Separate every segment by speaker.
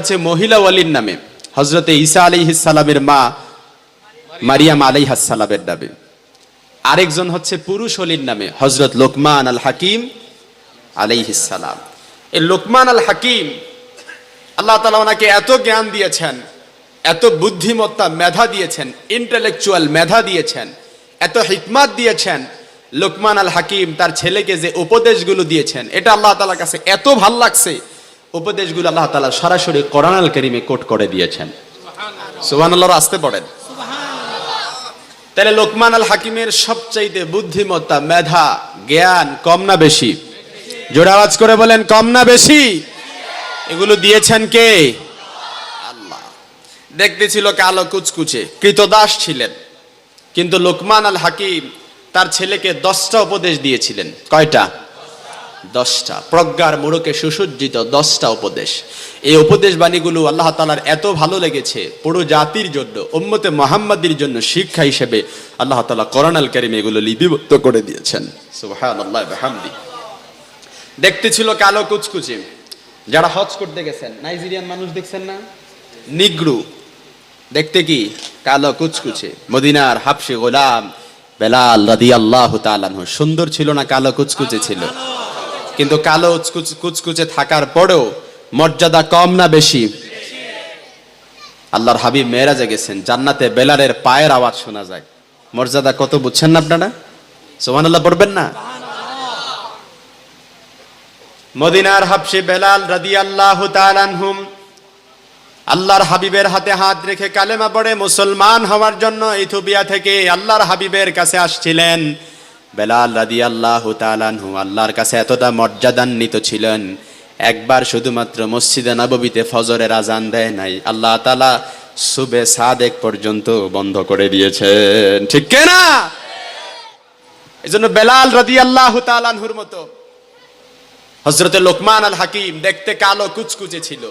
Speaker 1: হচ্ছে মহিলা ওয়ালির নামে। হজরতে ঈসা আলাইহিসালামের মা মারিয়াম আলাইহাসালামের নামে। আরেকজন হচ্ছে পুরুষ অলির নামে হজরত লোকমান আল হাকিম আলাইহিসালাম এই লোকমান আল হাকিম, আল্লাহ তালা ওনাকে এত জ্ঞান দিয়েছেন, এত বুদ্ধিমত্তা মেধা দিয়েছেন ইন্টেলেকচুয়াল মেধা দিয়েছেন, এত হিকমাত দিয়েছেন, লোকমান আল হাকিম তার ছেলেকে যে উপদেশগুলো দিয়েছেন, এটা আল্লাহ তালার কাছে এত ভালো লাগছে। উপদেশগুলো আল্লাহ তালা সরাসরি কোরআন আল করিমে কোট করে দিয়েছেন। সুবান আল্লাহর আসতে পড়েন। তাহলে লোকমান আল হাকিমের সবচাইতে বুদ্ধিমত্তা, মেধা, জ্ঞান কম না বেশি? জোরে আওয়াজ করে বলেন, কম না বেশি? এগুলো দিয়েছেন কে? আল্লাহ। দেখতে ছিল কালো কুচকুচে, কৃতদাস ছিলেন। কিন্তু লোকমান আল হাকিম তার ছেলেকে দশটা উপদেশ দিয়েছিলেন। কয়টা? দশটা। প্রজ্ঞার মোড়কে সুসজ্জিত দশটা উপদেশ। এই উপদেশ বাণীগুলো আল্লাহ তালার এত ভালো লেগেছে, পুরো জাতির জন্য, উম্মতে মোহাম্মদের জন্য শিক্ষা হিসেবে আল্লাহ তালা করোনাল কারিম এগুলো লিপিবদ্ধ করে দিয়েছেন। দেখতে ছিল কালো কুচকুচে। যারা হজ করতে গেছেন, নাইজেরিয়ান মানুষ দেখছেন না? নিগ্রু। দেখতে কি? কালো কুচকুচে। মদিনার হাফসে গোলাম বেলাল রাদি আল্লাহ সুন্দর ছিল না কালো কুচকুচে ছিল? কিন্তু কালো কুচকুচে থাকার পরেও মর্যাদা কম না বেশি? আল্লাহর হাবিব মেয়েরাজে গেছেন, জান্নাতে বেলালের পায়ের আওয়াজ শোনা যায়। মর্যাদা কত বুঝছেন না আপনারা? সোহান আল্লাহ পড়বেন না? মদিনার হাবসে বেলাল রাদি আল্লাহ তালানহুম আল্লাহর হাবিবের হাতে হাত রেখে কালেমা পড়ে মুসলমান হওয়ার জন্য ইথোপিয়া থেকে আল্লাহর হাবিবের কাছে আসছিলেন। বেলাল রাদি আল্লাহ তালানহু আল্লাহর কাছে এতটা মর্যাদান্বিত ছিলেন, একবার শুধুমাত্র মসজিদে নববীতে ফজরের আজান দেয় নাই, আল্লাহ তালা সুবে সাদেক পর্যন্ত বন্ধ করে দিয়েছেন। ঠিক না? এই জন্য বেলাল রাদি আল্লাহ তালানহুর মতো হজরতে লোকমান আল হাকিম দেখতে কালো কুচকুচে ছিল,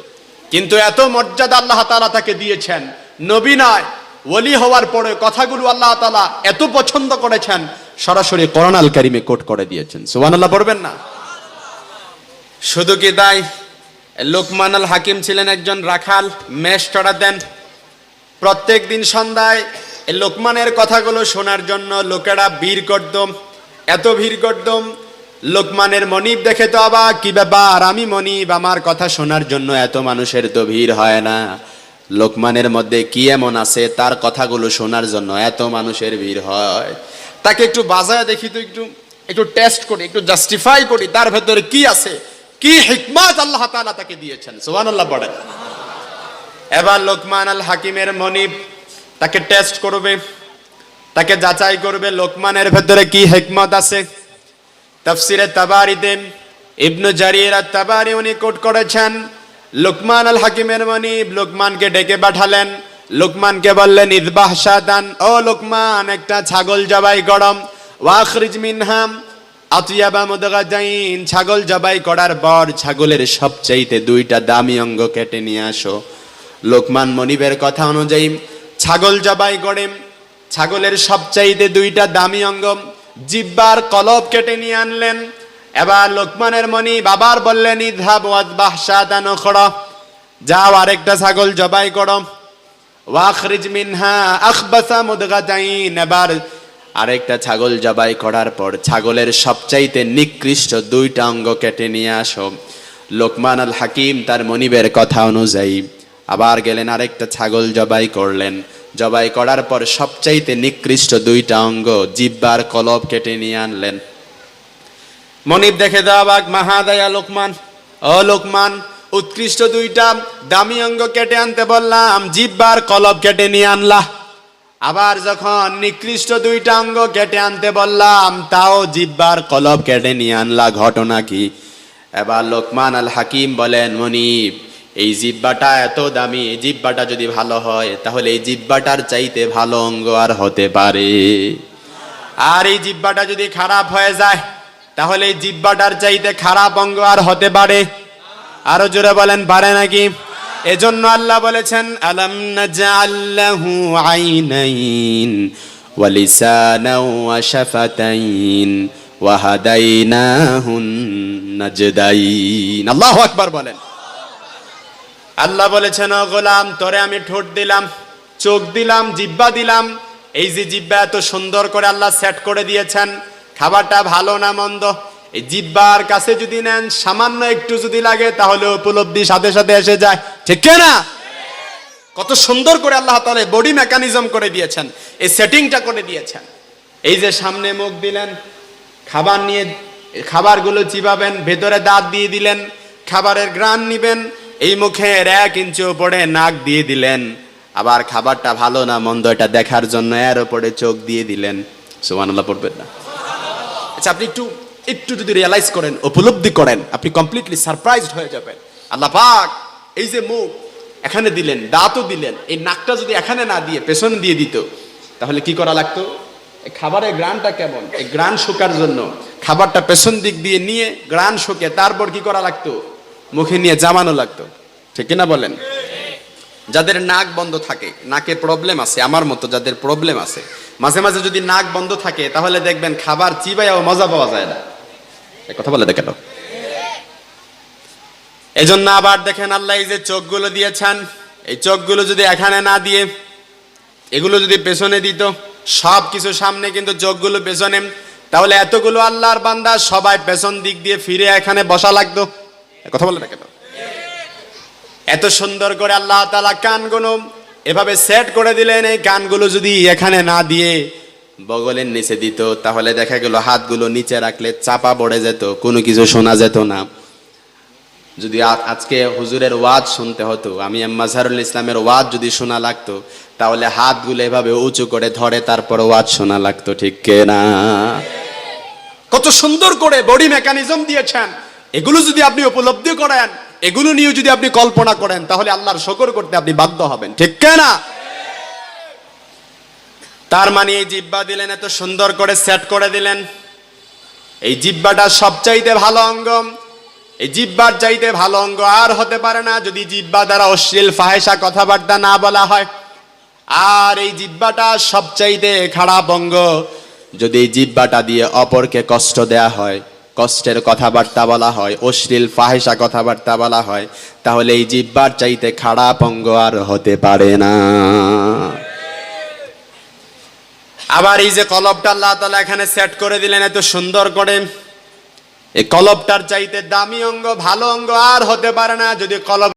Speaker 1: কিন্তু এত মর্যাদা আল্লাহ তালা তাকে দিয়েছেন। নবী নয়, ওলি হওয়ার পরে কথাগুলো আল্লাহ তালা এত পছন্দ করেছেন সরাসরি করোন আল কারিমে কোট করে দিয়েছেন। সুবান আল্লাহ পড়বেন না? শুধু কি তাই? লোকমান আল হাকিম ছিলেন একজন রাখাল, মেষ চড়াতেন। প্রত্যেক দিন সন্ধ্যায় লোকমানের কথাগুলো শোনার জন্য লোকেরা ভিড় করতম এত ভিড় করতম লোকমানের মনিব দেখে তো অবাক, কি ব্যাপার? আমি মনিব, আমার কথা শোনার জন্য এত মানুষের তো ভিড় হয় না। লোকমানের মধ্যে কি এমন আছে? তার কথাগুলো শোনার জন্য এত মানুষের ভিড় হয়। তাকে একটু বাজায় দেখি, তো একটু একটু টেস্ট করি, একটু জাস্টিফাই করি, তার ভেতরে কি আছে? কি হিকমত আল্লাহ তাআলা তাকে দিয়েছেন? সুবহানাল্লাহ পড়েন। এবার লোকমান আল হাকিমের মনিব তাকে টেস্ট করবে, তাকে যাচাই করবে, লোকমানের ভেতরে কি হেকমত আছে? তাফসিরে তাবারিতে ইবনু জারির আর তাবারি উনি কোট করেছেন, লোকমান আল হাকিমের মনিব লোকমানকে ডেকে পাঠালেন লোকমানকে বললেন, ইদবাহ শাদান ও লোকমান, একটা ছাগল জবাই গরম ওয়াখরিজ মিনহাম, আতিয়াবা মুদগাজাইন, ছাগল জবাই করার পর ছাগলের সবচাইতে দুইটা দামি অঙ্গ কেটে নিয়ে আসো। লোকমান মনিবের কথা অনুযায়ী, ছাগল জবাই করে ছাগলের সবচাইতে দুইটা দামি অঙ্গ জিব্বার কলব কেটে নিয়ে আনলেন। এবার লোকমানের মনি বাবার বললেন ইধাব ওয়াজবাহ শাদানো খড় যাও আরেকটা ছাগল জবাই করো ওয়াখরিজ মিনহা আখবাসা মুদগাতাইন এবার আরেকটা ছাগল জবাই করার পর ছাগলের সবচাইতে নিকৃষ্ট দুইটা অঙ্গ কেটে নিয়ে আসো। লোকমান আল হাকিম তার মনিবের কথা অনুযায়ী আবার গেলেন আরেকটা ছাগল জবাই করলেন। জবাই করার পর সবচাইতে নিকৃষ্ট দুইটা অঙ্গ জিব্বার কলব কেটে নিয়ে আনলেন। মনিব দেখে দেওয়া মাহাদয়া লোকমান। ও লোকমান উৎকৃষ্ট দুইটা দামি অঙ্গ কেটে আনতে বললাম, জিব্বার কলব কেটে নিয়ে আনলা। আবার যখন নিকৃষ্ট দুইটা অঙ্গ কেটে আনতে বললাম, তাও জিব্বার কলব কেটে নিয়ে আনলা ঘটনা কি? এবার লোকমান আল হাকিম বলেন, মনিব, এই জিব্বাটা এত দামি, এই জিব্বাটা যদি ভালো হয়, তাহলে এই জিব্বাটার চাইতে ভালো অঙ্গ আর হতে পারে। আর এই জিব্বাটা যদি খারাপ হয়ে যায়, তাহলে এই জিব্বাটার চাইতে খারাপ অঙ্গ আর হতে পারে। আরও জোরে বলেন পারে নাকি? এজন্য আল্লাহ বলেছেন, আলাম নাজআল্লাহু আইনাইন ওয়া লিসানাও ওয়া শাফাতাইন ওয়া হাদাইনাহুন নাজদাইন। আল্লাহু আকবার বলেন। আল্লাহ বলেছেন, ও গোলাম, তোরে আমি ঠোঁট দিলাম, চোখ দিলাম জিব্বা দিলাম। এই যে জিব্বা এত সুন্দর করে আল্লাহ সেট করে দিয়েছেন, খাবারটা ভালো না মন্দ? এই জিব্বার কাছে যদি নেন, সামান্য একটু যদি লাগে, তাহলে উপলব্ধি সাথে সাথে এসে যায়। ঠিক না কত সুন্দর করে আল্লাহ তাআলা বডি মেকানিজম করে দিয়েছেন, এই সেটিংটা করে দিয়েছেন। এই যে সামনে মুখ দিলেন, খাবার নিয়ে, খাবারগুলো চিবাবেন, ভেতরে দাঁত দিয়ে দিলেন, খাবারের গ্রান নিবেন, এই মুখে এক ইঞ্চি ওপরে নাক দিয়ে দিলেন। আবার খাবারটা ভালো না মন্দ, এটা দেখার জন্য এর ওপরে চোখ দিয়ে দিলেন। সুবহানাল্লাহ, পড়বেন না। আচ্ছা আপনি একটু একটু যদি রিয়ালাইজ করেন, উপলব্ধি করেন, আপনি কমপ্লিটলি সারপ্রাইজড হয়ে যাবেন। আল্লাহ পাক এই যে মুখ, এখানে দিলেন, দাঁতও দিলেন, এই নাকটা যদি এখানে না দিয়ে, পেছনে দিয়ে দিত, তাহলে কি করা লাগতো? খাবারের গ্রানটা কেমন? এই গ্রান শোকার জন্য। খাবারটা পেছন দিক দিয়ে নিয়ে গ্রান শোকে, তারপর কি করা লাগতো? মুখে নিয়ে জামানো লাগতো। ঠিক না বলেন? যাদের নাক বন্ধ থাকে নাকে প্রবলেম আছে, আমার মতো যাদের প্রবলেম আছে, মাঝে মাঝে যদি নাক বন্ধ থাকে, তাহলে দেখবেন খাবার চিবাইয়াও মজা পাওয়া যায় না। কথা বলে দেখেন এজন্য আবার দেখেন আল্লাহ এই যে চোখগুলো দিয়েছেন, এই চোখগুলো যদি এখানে না দিয়ে, এগুলো যদি পেছনে দিত সব কিছু সামনে কিন্তু চোখগুলো পেছনে। তাহলে এতগুলো আল্লাহর বান্দা সবাই পেছন দিক দিয়ে ফিরে এখানে বসা লাগতো। কথা বলে দেখেন এত সুন্দর করে আল্লাহ তালা কানগুলো এভাবে সেট করে দিলেন, এই কানগুলো যদি এখানে না দিয়ে বগলের নিচে দিত, তাহলে দেখা গেল হাতগুলো নিচে রাখলে চাপা পড়ে যেত, কোনো কিছু শোনা যেত না। যদি আজকে হুজুরের ওয়াজ শুনতে হতো, আমি মাঝহারুল ইসলামের ওয়াজ যদি শোনা লাগতো, তাহলে হাতগুলো এভাবে উঁচু করে ধরে তারপর ওয়াজ শোনা লাগতো, ঠিক না? কত সুন্দর করে বডি মেকানিজম দিয়েছেন। এগুলো যদি আপনি উপলব্ধি করেন, এগুলো নিয়ে যদি আপনি কল্পনা করেন, তাহলে আল্লাহর শকর করতে আপনি বাধ্য হবেন, ঠিক না? তার মানে এই জিব্বা দিলেন, এত সুন্দর করে সেট করে দিলেন। এই জিব্বাটা সবচাইতে ভালো অঙ্গ এই জিব্বার চাইতে ভালো অঙ্গ আর হতে পারে না যদি জিব্বা দ্বারা অশ্লীল ফাহেসা কথাবার্তা না বলা হয়। আর এই জিব্বাটা সবচাইতে খারাপ অঙ্গ যদি এই জিব্বাটা দিয়ে অপরকে কষ্ট দেয়া হয়, কষ্টের কথাবার্তা বলা হয়, অশ্লীল ফাহেসা কথাবার্তা বলা হয়, তাহলে এই জিব্বার চাইতে খারাপ অঙ্গ আর হতে পারে না। আবার এই যে কলবটা আল্লাহ তালা এখানে সেট করে দিলেন, এত সুন্দর করে। এই কলবটার চাইতে দামি অঙ্গ, ভালো অঙ্গ আর হতে পারে না, যদি কলব